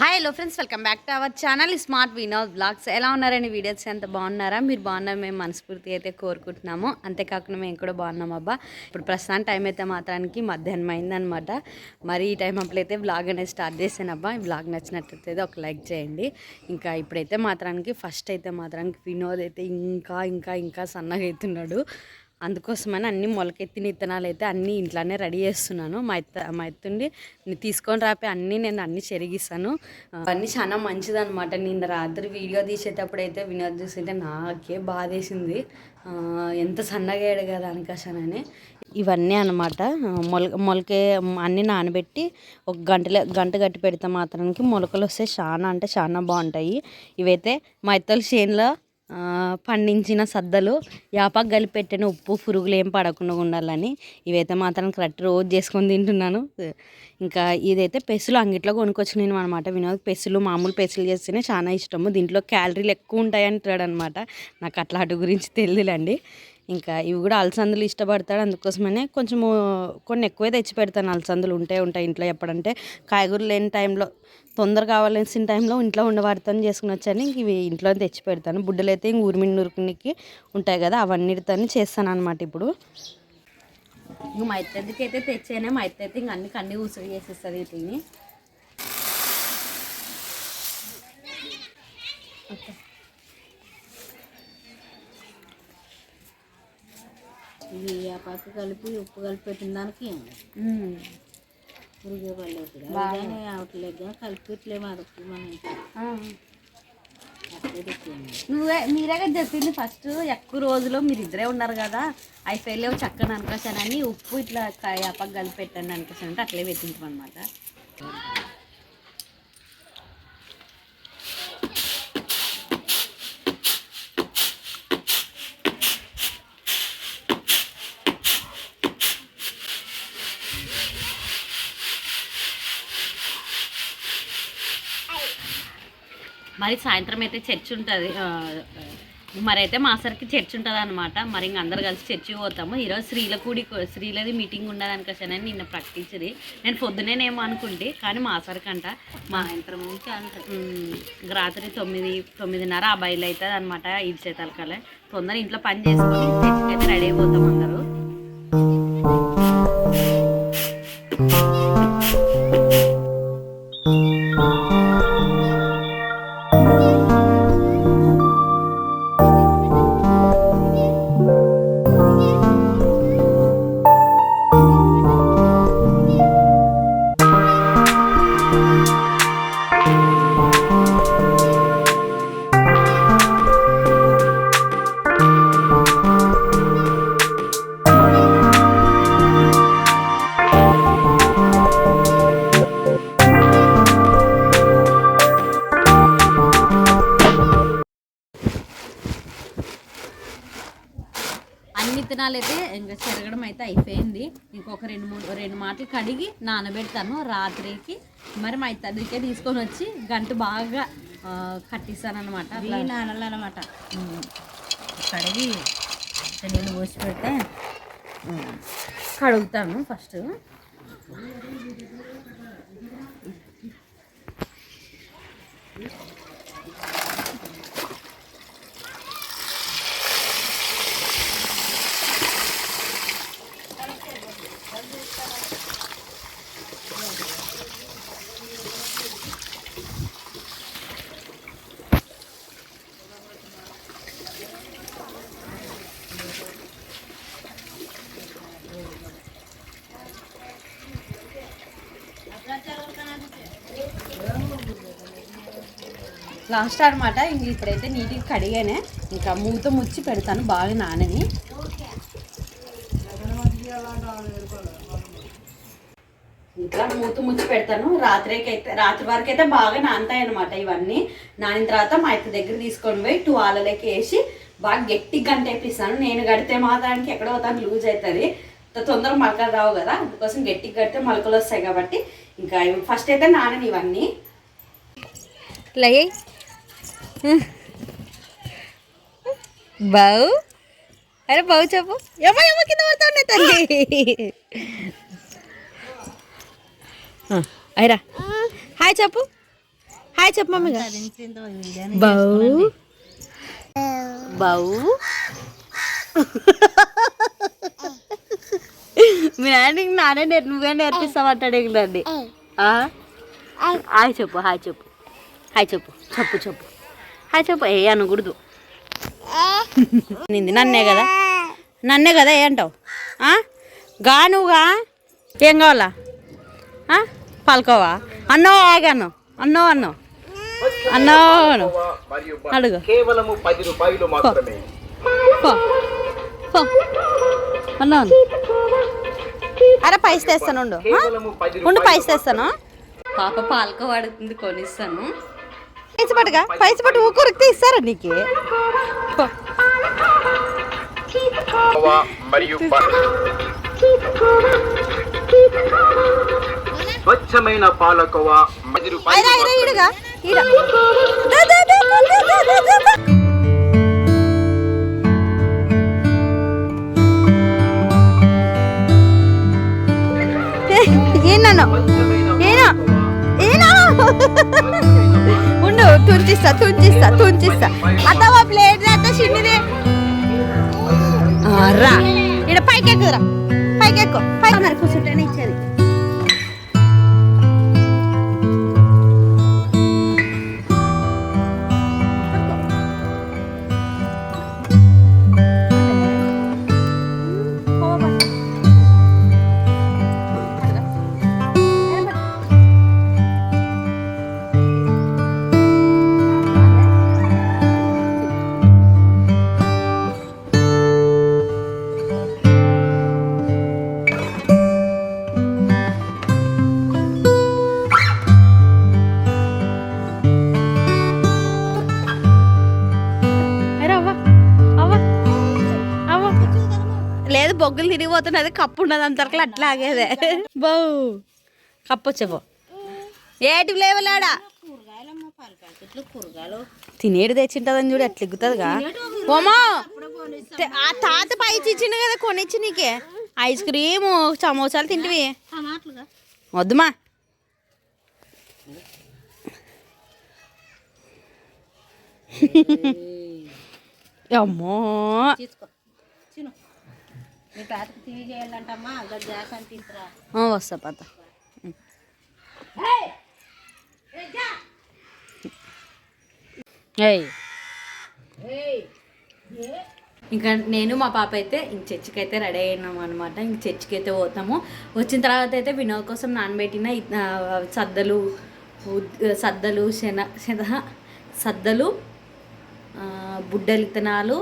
Hi hello friends welcome back to our channel smart Vinod vlogs ఎలా ఉన్నారండి videos? ఎంత బాగున్నారా? మీరు బాగున్నారు మేము మనస్ఫూర్తి అయితే కోరుకుంటున్నాము. అంతేకాకుండా మేము కూడా బాగున్నాం అబ్బా. ఇప్పుడు ప్రస్తుతానికి టైం అయితే మాత్రానికి మధ్యాహ్నం అయిందనమాట మరి ఈ టైం అప్పుడైతే బ్లాగ్ అనేది స్టార్ట్ చేశాను అబ్బా. ఈ బ్లాగ్ నచ్చినట్లయితే ఒక లైక్ చేయండి. ఇంకా ఇప్పుడైతే మాత్రానికి ఫస్ట్ అయితే మాత్రానికి వినోద్ అయితే ఇంకా ఇంకా ఇంకా సన్నగా అవుతున్నాడు. అందుకోసమని అన్ని మొలకెత్తిన విత్తనాలు అయితే అన్నీ ఇంట్లోనే రెడీ చేస్తున్నాను. మా ఎత్త మా ఎత్తుండి తీసుకొని రాపే అన్నీ నేను అన్నీ చెరిగిస్తాను. అవన్నీ చాలా మంచిదనమాట నిన్న రాత్రి వీడియో తీసేటప్పుడు అయితే వినోద్ చూస్తుంటే నాకే బాధేసింది. ఎంత సన్నగా ఏడు కదా అనుకోసానని ఇవన్నీ అనమాట మొల మొలకే అన్నీ నానబెట్టి ఒక గంటలో గంట గట్టి పెడితే మాత్రానికి మొలకలు వస్తే చాలా అంటే చాలా బాగుంటాయి. ఇవైతే మా ఇత్తల చేనులో పండించిన సద్దలు యాపాకు కలిపి పెట్టిన ఉప్పు పురుగులు ఏం పడకుండా ఉండాలని ఇవైతే మాత్రం కరెక్ట్ రోజు చేసుకొని తింటున్నాను. ఇంకా ఇదైతే పెసులు అంగిట్లో కొనుక్కొచ్చినాను అనమాట వినోద్ పెసులు మామూలు పెసులు చేస్తేనే చాలా ఇష్టము. దీంట్లో క్యాలరీలు ఎక్కువ ఉంటాయి అంటాడు అనమాట నాకు అట్లా అటు గురించి తెలియదులేండి. ఇంకా ఇవి కూడా అలసందులు ఇష్టపడతాడు. అందుకోసమనే కొంచెము కొన్ని ఎక్కువే తెచ్చి పెడతాను. అలసందులు ఉంటే ఉంటాయి ఇంట్లో ఎప్పుడంటే కాయగూరలు లేని టైంలో తొందర కావాల్సిన టైంలో ఇంట్లో ఉండవాడుతాను చేసుకుని వచ్చాను. ఇంక ఇవి ఇంట్లో తెచ్చి పెడతాను. బుడ్డలు అయితే ఇంక ఊరిమిడి నురుకునికి ఉంటాయి కదా అవన్నిటితో చేస్తాను అనమాట ఇప్పుడు. ఇంక మా ఇద్దరికి అయితే తెచ్చానే మా ఇద్దరు అయితే ఇంక అన్ని కన్నీ ఉసురు చేసేస్తుంది వీటిని ఇది వేపాకు కలిపి ఉప్పు కలిపి పెట్టిన దానికి పడలేదు బాగా. కానీ అవట్లేదు కలిపి ఇట్లే. మడుపు మన నువ్వే మీరే కదా చెప్పింది ఫస్ట్ ఎక్కువ రోజులు మీరు ఇద్దరే ఉన్నారు కదా అవి పెళ్ళి చక్కని అనుకోసానని ఉప్పు ఇట్లా యాపకు కలిపి పెట్టండి అనుకోసానంటే అట్లే పెట్టించాం అనమాట మరి సాయంత్రం అయితే చర్చ్ ఉంటుంది మరి అయితే మా సార్కి చర్చ్ ఉంటుంది అనమాట మరి ఇంక అందరు కలిసి చర్చి పోతాము. ఈరోజు శ్రీలకూడి శ్రీలది మీటింగ్ ఉండదు అనుకోసానని నిన్న ప్రకటించింది నేను పొద్దునేనేమో అనుకుంటే కానీ మా సార్కి అంట మా రాత్రి తొమ్మిది తొమ్మిదిన్నర ఆ బయలు అవుతుంది అనమాట ఇటు చేతలకలే. తొందర ఇంట్లో పని చేసుకొని చర్చికి అయితే రెడీ అయిపోతాం అందరూ. విత్తనాలు అయితే ఇంకా చెరగడం అయితే అయిపోయింది. ఇంకొక రెండు మూడు రెండు మాటలు కడిగి నానబెడతాను రాత్రికి. మరి మా ఇద్దరికే తీసుకొని వచ్చి గంట బాగా కట్టిస్తాను అనమాట అనమాట కడిగి నీళ్ళు పోసి పెడితే కడుగుతాను ఫస్ట్. లాస్ట్ అనమాట ఇంక ఇప్పుడైతే నీటికి కడిగానే. ఇంకా మూత ముచ్చి పెడతాను. బాగా నానని. ఇంకా మూత ముచ్చి పెడతాను. రాత్రికి అయితే రాత్రి వరకు అయితే బాగా నానతాయి అనమాట ఇవన్నీ. నానిన తర్వాత మా ఇత్త దగ్గర తీసుకొని పోయి టూ ఆలలోకి వేసి బాగా గట్టి గంట వేపిస్తాను. నేను కడితే మాత్రానికి ఎక్కడో తను లూజ్ అవుతుంది. తొందరగా మొలకలు రావు కదా. అందుకోసం గట్టిగా కడితే మొలకలు వస్తాయి కాబట్టి. ఇంకా ఫస్ట్ అయితే నానని ఇవన్నీ. లై బావు? అరే బావు చెప్పు. ఏమో ఏమో కింద పడుతుండే తల్లి. అయిరా. హాయ్ చెప్పు. హాయ్ చెప్పు మమ్మీ దించిందో వీడియోని బౌ బౌ మీ నాన్నకి నానే నేర్ నువ్వే నేర్పిస్తామంటాడు ఏంటండి హాయ్ చెప్పు హాయ్ చెప్పు. హాయ్ చెప్పు చెప్పు చెప్పు. హాయ్ చెప్పు ఏ అనకూడదు నింది నన్నే కదా? నన్నే కదా ఏ అంటావు? ఆ? గా నువ్వుగా ఏం కావాలా? పాల్కోవా? అన్నో ఆగాను అన్నో. అన్నో అన్నో. అడుగు. కేవలము పది రూపాయలు మాత్రమే. పో. పో. అన్నో అను. అరే పైసలు తెస్తాను ఉండు ఉండు పైసలు తెస్తాను. పాప పాలక వాడుతుంది కొనిస్తాను. పైస పట్టుగా పైస పట్టు ఊకొరికితే ఇస్తారా నీకు స్వచ్ఛమైన పాలకోవ పది రూపాయలు అయిరా అయిరా మాత్రమే. ఈడుగా ఈడ దా, దా, దా, దా, దా, దా, దా, దా. ఏ, ఏనా ఉండు తుంచిస్తా తుంచిస్తా తుంచిస్తా అత్తవా ప్లేట్ అంతా చిన్నదే ఆ, రా ఇక్కడ పైకి ఎక్కుదురా పైకి ఎక్కు పైకి మరి కూర్చుంటేనే ఇచ్చేది తిరిగిపోతున్నది కప్పు ఉన్నది అంతవరకు అట్లా ఆగేదే. బౌ. కప్పు వచ్చేపో ఏటి లేవలాడా? తినేడు తెచ్చింటదని చూడు ఎట్లా ఎగ్గుతుందిగా. ఓమో ఆ తాత పైచి ఇచ్చిండు కదా కొనిచ్చి నీకే. ఐస్ క్రీము సమోసాలు తింటివి. వద్దుమా అమ్మో. మీ తాతకి టీవీ చేయాలంటమ్మా అక్కడ గ్యాస్ అని తింటురా ఆ, వస్తా ఏయ్! ఇంకా నేను మా పాప అయితే ఇంక చర్చికి అయితే రెడీ అయినాము అనమాట ఇంక చర్చికి అయితే పోతాము. వచ్చిన తర్వాత అయితే వినోద్ కోసం నానబెట్టిన సద్దలు సద్దలు శన శన సద్దలు ఆ, బుడ్డల విత్తనాలు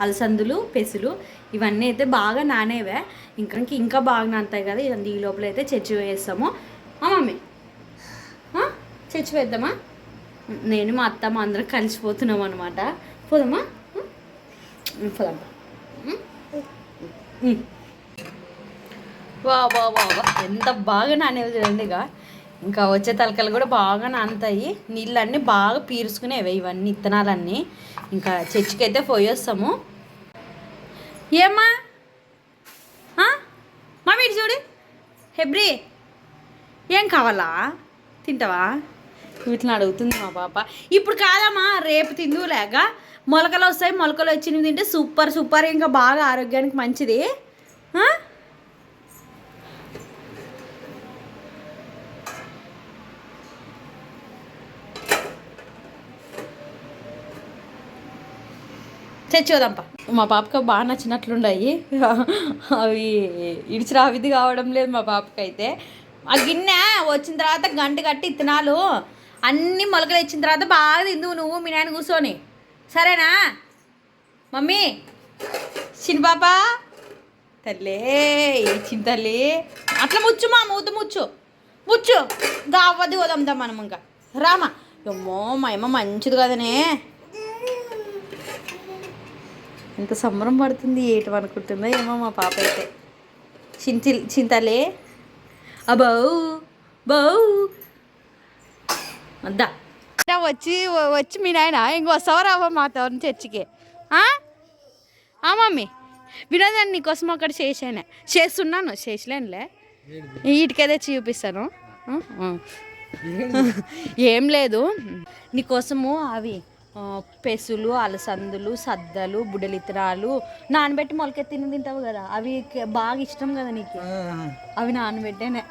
అలసందులు పెసులు ఇవన్నీ అయితే బాగా నానేవే. ఇంకా ఇంకా బాగా నానుతాయి కదా ఇవన్నీ ఈ లోపల అయితే చర్చి వేస్తాము మమ్మీ. ఆ? చర్చి వేద్దామా? నేను మా అత్తమ్మ అందరం కలిసిపోతున్నాం అనమాట పోదామా ఉం? వా వా వా వా. ఎంత బాగా నానేవి చూడండి ఇక. ఇంకా వచ్చే తలకలు కూడా బాగా నానుతాయి. నీళ్ళన్నీ బాగా పీల్చుకునేవి ఇవన్నీ ఇత్తనాలన్నీ. ఇంకా చర్చికి అయితే పోయొస్తాము. ఏమ్మా? ఆ? మమ్మీ ఇటు చూడు. హెబ్రి ఏం కావాలా? తింటావా? వీటిని అడుగుతుంది మా పాప. ఇప్పుడు కాదమ్మా రేపు తిందు లేక మొలకలు వస్తాయి మొలకలు వచ్చినవి తింటే సూపర్ సూపర్. ఇంకా బాగా ఆరోగ్యానికి మంచిది. తెచ్చోదంప. మా పాపకి బాగా నచ్చినట్లుండాయి. అవి ఇడిచి రావిది కావడం లేదు మా పాపకి అయితే ఆ గిన్నె వచ్చిన తర్వాత గంట కట్టి ఇత్తనాలు అన్ని మొలకలు ఇచ్చిన తర్వాత బాగా తిందువు నువ్వు మీ నాయన కూర్చొని. సరేనా? మమ్మీ చిన్న పాప? తల్లే ఇచ్చిన తల్లి. అట్లా ముచ్చు మా మూత ముచ్చు. ముచ్చు. దావది వదందాం మనం ఇంకా. రామా. అమ్మో మా అమ్మ మంచిది కదనే. ఎంత సంబరం పడుతుంది ఏటం అనుకుంటుందో ఏమో మా పాప అయితే. చింతి చింతలే? అబౌ బౌ. వద్దా వచ్చి వచ్చి మీ నాయన ఇంక రావా మాతో చర్చికి. ఆ? ఆ మమ్మీ. వినోదాన్ని నీకోసం ఒకటి చేసానే చేస్తున్నాను చేసలేనులే. వీటికే తెచ్చి చూపిస్తాను. ఏం లేదు. నీకోసము అవి పెసులు అలసందులు సద్దలు బుడలిత్తనాలు నానబెట్టి మొలకెత్తిన తింటావు కదా. అవి బాగా ఇష్టం కదా నీకు? అవి నానబెట్టేనే.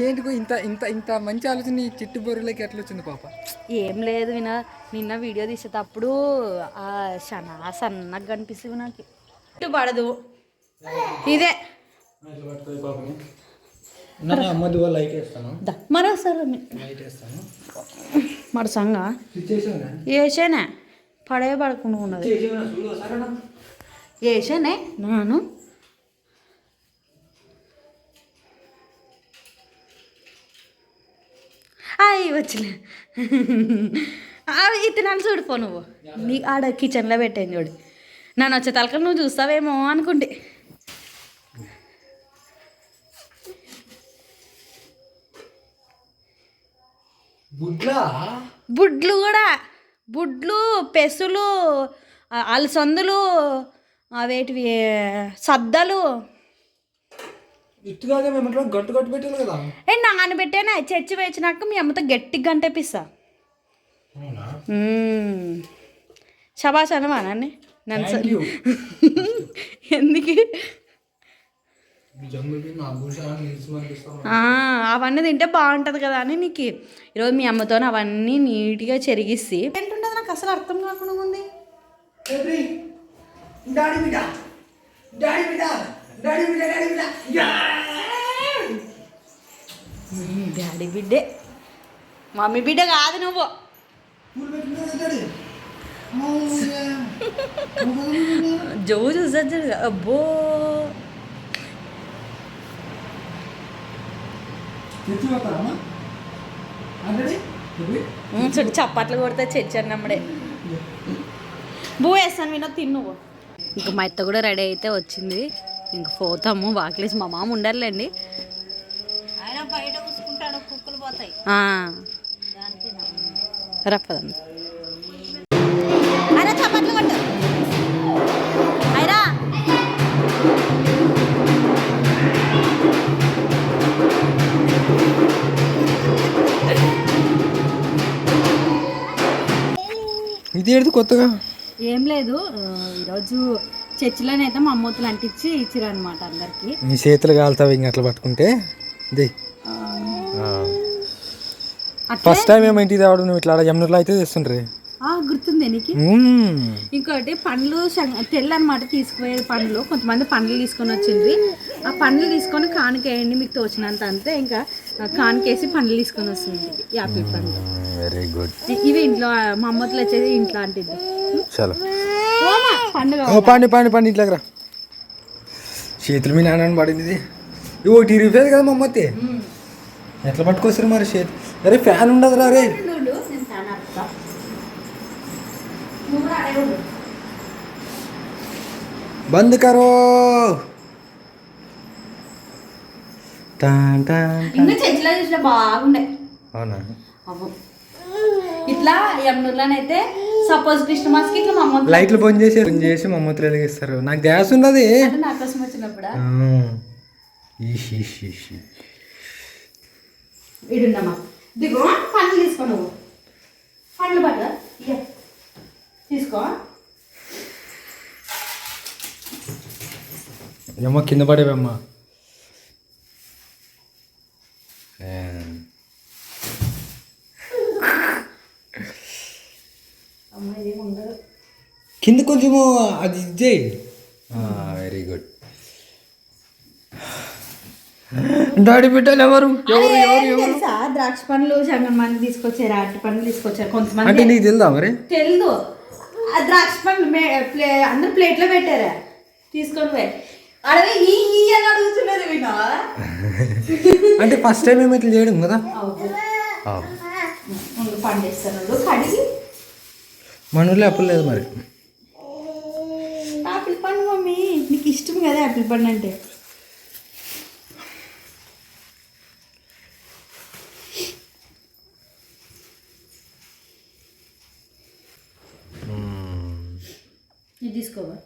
ఏంటికో ఇంత ఇంత ఇంత మంచి ఆలోచన ఈ చిట్టు బొర్రెలకి ఎట్లా వచ్చింది పాప? ఏం లేదు విన నిన్న వీడియో తీసేటప్పుడు ఆ సన్న సన్నగా కనిపిస్తుంది నాకు. ఇటు పడదు. ఇదే. అమ్మది వాళ్ళు లైట్ వేస్తాను. దా, మరోసారి లైట్ వేస్తాను. మరి సంగ? వేసేనే. పడే పడకుండా ఉన్నది. వేసేనే నాను. అవి వచ్చిన. అవి ఇతనాలు చూడిపో నువ్వు. నీ ఆడ కిచెన్లో పెట్టాను చూడు. నన్ను వచ్చే తలక నువ్వు చూస్తావేమో అనుకుంటే. బుడ్లా? బుడ్లు కూడా. బుడ్లు పెసులు అలసందులు అవేటివి సద్దలు. ఇట్టుగా మేము ఇట్లా గట్టు గట్టు పెట్టాలి కదా? ఏ నానబెట్టేనా. చర్చి వేసినాక మీ అమ్మతో గట్టిగా గంటేపిస్తా అవునా? శబాష్ అనమా నన్ను. ఎందుకు? అవన్నీ తింటే బాగుంటుంది కదా అని నీకు. ఈరోజు మీ అమ్మతో అవన్నీ నీట్గా చెరిగిసి ఏంటుండదు నాకు అసలు అర్థం కాకుండా ఉంది. డాడీ బిడ్డ. మమ్మీ బిడ్డ కాదు నువ్వు. జో చూసొచ్చాడు అబ్బో. ఆల్రెడీ? ఉమ్, చూడు చప్పట్లు కొడితే చచ్చాను నమ్మడే. బూ వేస్తాను వినో తిన్ను ఇంకా మా అత్త కూడా రెడీ అయితే వచ్చింది. ఇంక పోతాము వాకిలేసి మా మామ ఉండాలండి ఆయన బయట కూసుకుంటాడు కుక్కలు పోతాయి. దానికి రప్పదండి కొత్తగా? ఏం లేదు. ఈరోజు చర్చిలోనైతే మా అమ్మతులు అంటించి ఇచ్చిరు అనమాట అందరికి. నీ చేతులు కాలుతావు ఇంక అట్లా పట్టుకుంటే? దే. ఫస్ట్ టైం ఏమో ఇంటికి తేవడం నువ్వు ఇట్లా యమునూరులో అయితే తెస్తుండ్రి ఆ, గుర్తుంది నీకు. ఇంకోటి పండ్లు తెల్ల అనమాట తీసుకుపోయే పండ్లు. కొంతమంది పండ్లు తీసుకొని వచ్చిండ్రి. ఆ పండ్లు తీసుకొని కానుకేయండి మీకు తోచినంత అంతే. ఇంకా కానుకేసి పండ్లు తీసుకొని వస్తుంది యాపిల్ పండ్లు వెరీ గుడ్ ఇవి ఇంట్లో మా అమ్మతులు వచ్చేది ఇంట్లో అంటిద్ది. చలో. ఓ పండి పండి పండి ఇంట్లోకి రా. చేతులు మీ నాన్న పడింది. ఇది ఇవి ఒకటి ఇరిగిపోయేది కదా మా అమ్మతే ఎట్లా పట్టుకొస్తారు మరి చేతి? అరే ఫ్యాన్ ఉండదు రా రే. బంద్ కరో. ఇంకా చర్చిలో చూసిన బాగుండే అవునా? ఇట్లా యమునూరులోనైతే సపోజ్ క్రిస్టమస్కి ఇట్లా మా అమ్మ లైట్లు బంద్ చేసి బంద్ చేసి మా వెలిగిస్తారు నాకు గ్యాస్ ఉన్నది. అంటే నా కోసం వచ్చినప్పుడు? దిగో పండ్లు తీసుకో నువ్వు. పండ్లు పట్ల తీసుకో. ఏమో కింద పడేవమ్మా అమ్మ ఇది ఉండదు కింద కొంచెము అది ఇచ్చేయి వెరీ గుడ్ డాడీ బిడ్డలు ఎవరు? ఎవరు ఎవరు ఎవరు? తెలుసా? ద్రాక్ష పండ్లు మంది తీసుకొచ్చారు అరటి పండ్లు తీసుకొచ్చారు అంటే కొంతమంది నీకు తెలుదా మరి? తెలీదు. ఆ ద్రాక్ష పండ్లు ప్లే అందరు ప్లేట్లో పెట్టారా? తీసుకొని పోయి. అడవి ఈ ఈ అని అడుగుతున్నది వినా అంటే ఫస్ట్ టైం ఏమో ఇట్లా చేయడం కదా? పండిస్తారు కడిగి మన ఊళ్ళో అప్పులు లేదు మరి. ఆపిల్ పండు మమ్మీ నీకు ఇష్టం కదా ఆపిల్ పండు అంటే? ఇది తీసుకోవా?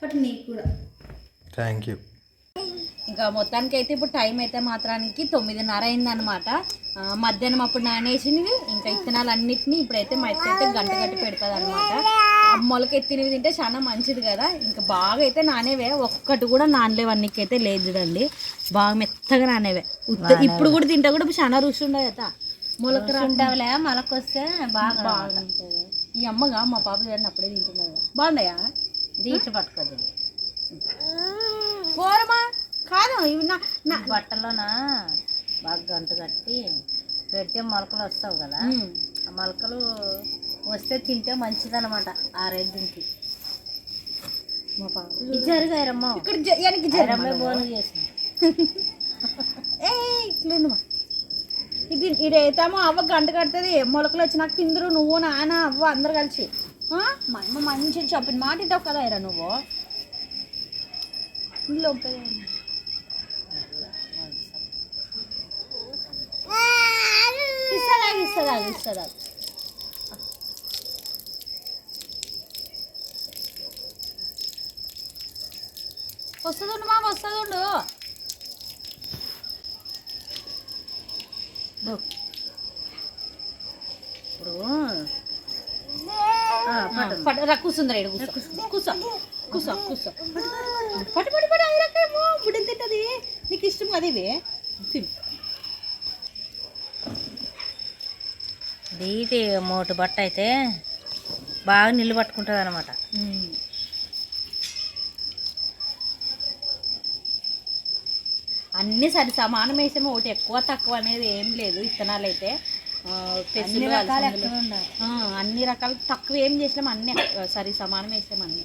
పట్టు. నీకు కూడా. థ్యాంక్ యూ ఇంకా మొత్తానికి అయితే ఇప్పుడు టైం అయితే మాత్రానికి తొమ్మిదిన్నర అయిందనమాట మధ్యాహ్నం అప్పుడు నానేసినవి ఇంకా ఇత్తనాలు అన్నిటిని ఇప్పుడైతే మా అయితే గంట గట్టి పెడుతుంది అనమాట మొలకెత్తినవి తింటే చాలా మంచిది కదా. ఇంకా బాగా అయితే నానేవే. ఒక్కటి కూడా నానలేవు అన్నికైతే లేదు చూడండి. బాగా మెత్తగా నానేవే. ఇప్పుడు కూడా తింటే కూడా చాలా రుచి ఉండదు కదా. మొలక రా- ఉండవులే మొలకొస్తే బాగా బాగుంటుంది ఈ అమ్మగా మా పాప చూడండి అప్పుడే తింటున్నది బాగున్నాయా? దీక్ష పట్టుకోదు పోరమా కాదు ఇవి నా నా- బట్టలోన? బాగా గంట కట్టి పెడితే మొలకలు వస్తావు కదా. ఆ మొలకలు వస్తే తింటే మంచిదన్నమాట ఆరోగ్యంకి మా పాప ఇచ్చారు గారమ్మ ఇక్కడ వెనక్కి. బోన్ చేసింది. ఏ ఇది ఇడైతామో అవ్వ గంట కడుతుంది మొలకలు వచ్చి నాకు తిందరు నువ్వు నాన్న అవ్వ అందరు కలిసి. ఆ? మా అమ్మ మంచి చెప్పిన మాట ఇటావు కదా ఇరా నువ్వు? ఇంట్లో ఇస్తుందా ఇస్తుందా ఇస్తుందా వస్తుందండు మా వస్తుందండు ఇప్పుడు పట్టు. కూర్చుంది రేడు కూర్చో. కూర్చో కూర్చో కూర్చో. పట్టు పట్టు పట్టు అది బుడ్డలు తింటది? నీకు ఇష్టం కదా ఇవి తిను. దీటి మూట బట్ట అయితే బాగా నిల్లు పట్టుకుంటుంది అనమాట అన్నీ సరి సమానం వేసాము ఒకటి ఎక్కువ తక్కువ అనేది ఏం లేదు ఇత్తనాలు అయితే. అన్ని రకాలు అన్ని రకాలు తక్కువ ఏం చేసినాం అన్ని సరి సమానం వేసాం అన్ని.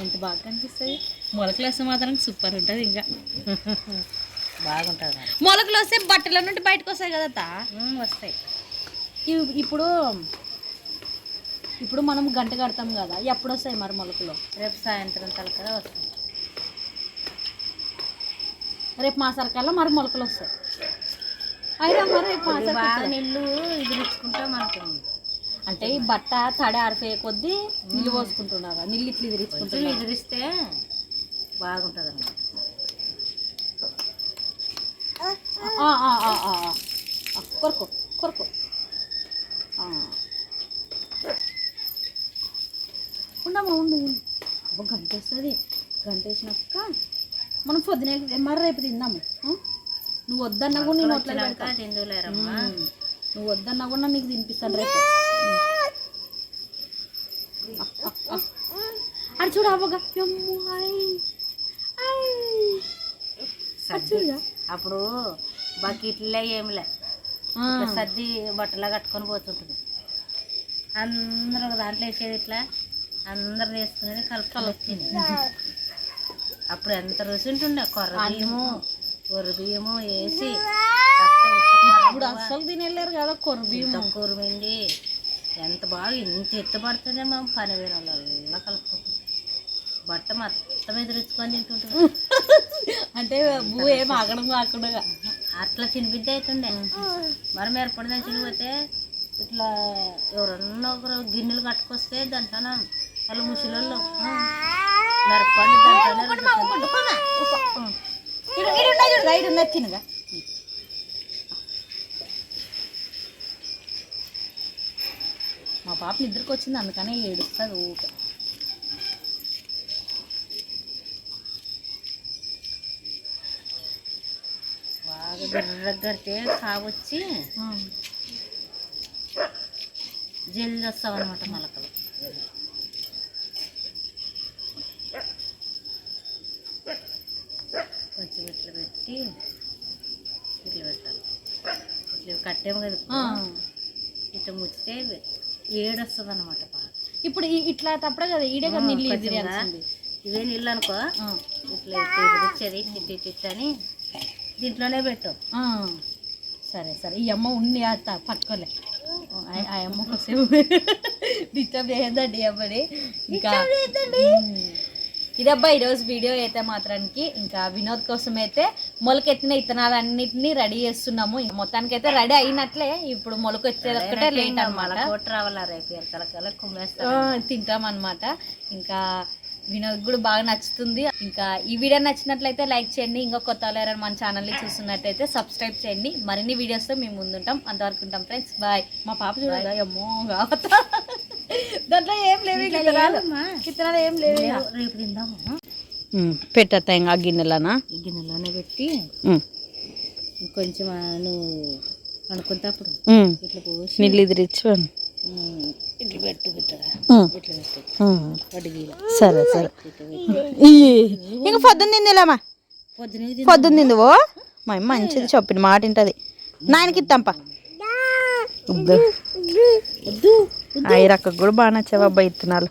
ఎంత బాగా కనిపిస్తుంది. మొలకలు వస్తే మాత్రం సూపర్ ఉంటుంది ఇంకా. బాగుంటుంది. మొలకలు వస్తే బట్టల నుండి బయటకు వస్తాయి కదా తా వస్తాయి. ఇప్పుడు ఇప్పుడు మనం గంట కడతాం కదా ఎప్పుడు వస్తాయి మరి మొలకలు? రేపు సాయంత్రం తలకదా వస్తాయి. రేపు మా సరకల్లా మరి మొలకలు వస్తాయి. అయినా మరి రేపు మా ఇది సరుకు. నీళ్ళు ఇదిరించుకుంటే మనకి అంటే ఈ బట్ట తడి ఆరిపోయే కొద్దీ నీళ్ళు పోసుకుంటున్నారా నీళ్ళు ఇట్లు ఇదిరించుకుంటున్నారు ఎదిరిస్తే బాగుంటుంది అన్నమాట కొరకు కొరకు. ఆ. ఉండమ్మా ఉండు అబ్బో గంట వస్తుంది గంట వేసినాక మనం పొద్దునే మరి రేపు తిందాము? నువ్వు వద్దన్నా కూడా నేను పెడతా. తిందులేరమ్మా మ్మ్. నువ్వు వద్దన్నా కూడా నీకు తినిపిస్తాను రేపు. అది చూడు అవ్వగా. చూడుగా. అప్పుడు బకెట్లే ఏమిలే. సర్ది బట్టలా కట్టుకొని పోతుంటుంది. అందరూ ఒక దాంట్లో వేసేది ఇట్లా అందరు వేసుకునేది కలుపుకొని వచ్చింది అప్పుడు ఎంత రుచి ఉంటుండే. కొర్ర బియ్యము కొర్ర బియ్యము వేసి ఇప్పుడు అస్సలు తినలేరు కదా కొర బియ్యం కూర పిండి. ఎంత బాగా ఇంత ఎత్తుపడుతుందే మేము పని వాళ్ళ కలుపుకుంటుంది. బట్ట మొత్తం ఎదురించుకొని తింటుంటుంది. అంటే భూ ఏం ఆగడం కాకుండా. అట్లా తినిపిద్ది అవుతుండే మరి మీరు ఎప్పుడైనా తినిపోతే ఇట్లా ఎవరన్నా ఒకరు గిన్నెలు కట్టుకొస్తే దాంట్లో వాళ్ళు ముసలోళ్ళు. మిరపండి మా పాప నిద్రకు వచ్చింది అందుకనే ఏడుస్తుంది ఊకే బాగా బిర్రగడితే కావచ్చి జల్ది వస్తాం అనమాట మొలకలు. కొంచెం ఇట్లా పెట్టి ఇట్లా పెట్టాలి ఇట్లా కట్టేము కదా. ఇట్లా ముచ్చితే ఏడు వస్తుంది అనమాట ఇప్పుడు ఇట్లా తప్పుడే కదా ఈడే కదా నీళ్ళు ఇవే నీళ్ళు అనుకో. ఇట్లా ఇట్టి ఇట్టి అని దీంట్లోనే పెట్టు. సరే సరే. ఈ అమ్మ ఉండి అత్త పట్టుకోలే ఆ- అమ్మ కోసం. డిస్టర్బ్ చేయొద్దండి అమ్మని. ఇంకా. ఇదబ్బా ఈరోజు వీడియో అయితే మాత్రానికి ఇంకా వినోద్ కోసం అయితే మొలకెత్తిన ఇత్తనాలన్నిటిని రెడీ చేస్తున్నాము. మొత్తానికి అయితే రెడీ అయినట్లే. ఇప్పుడు మొలకెత్తేది ఒక్కటే లేట్ అనమాట తింటాం అనమాట ఇంకా వినోద్ కూడా బాగా నచ్చుతుంది. ఇంకా ఈ వీడియో నచ్చినట్లయితే లైక్ చేయండి. ఇంకా కొత్త వాళ్ళు మన ఛానల్ని చూస్తున్నట్టయితే సబ్స్క్రైబ్ చేయండి. మరిన్ని వీడియోస్తో మేము ముందుంటాం. అంతవరకు ఉంటాం ఫ్రెండ్స్. బాయ్. మా పాప చూడాలి అమ్మో కావత దాంట్లో ఏం లేవు కిత్తనాలు ఏం లేవు. రేపు తిందాము పెట్టేస్తా ఇంకా ఆ గిన్నెలనా? ఈ గిన్నెలోనే పెట్టి కొంచెం నువ్వు అనుకుంటప్పుడు ఇట్లా పోసి నీళ్ళు ఇది రిచ్ ఉమ్, సరే సరే. ఇయ్యి ఇంకా పొద్దున్న తిందిలేమా పొద్దున్న తిందువో మా అమ్మ మంచిది చెప్పిన మాట ఇంటది నాయనకి ఇద్దాంపా. ఐ రక్క కూడా బాగా నచ్చావు అబ్బాయి ఇత్తనాలు.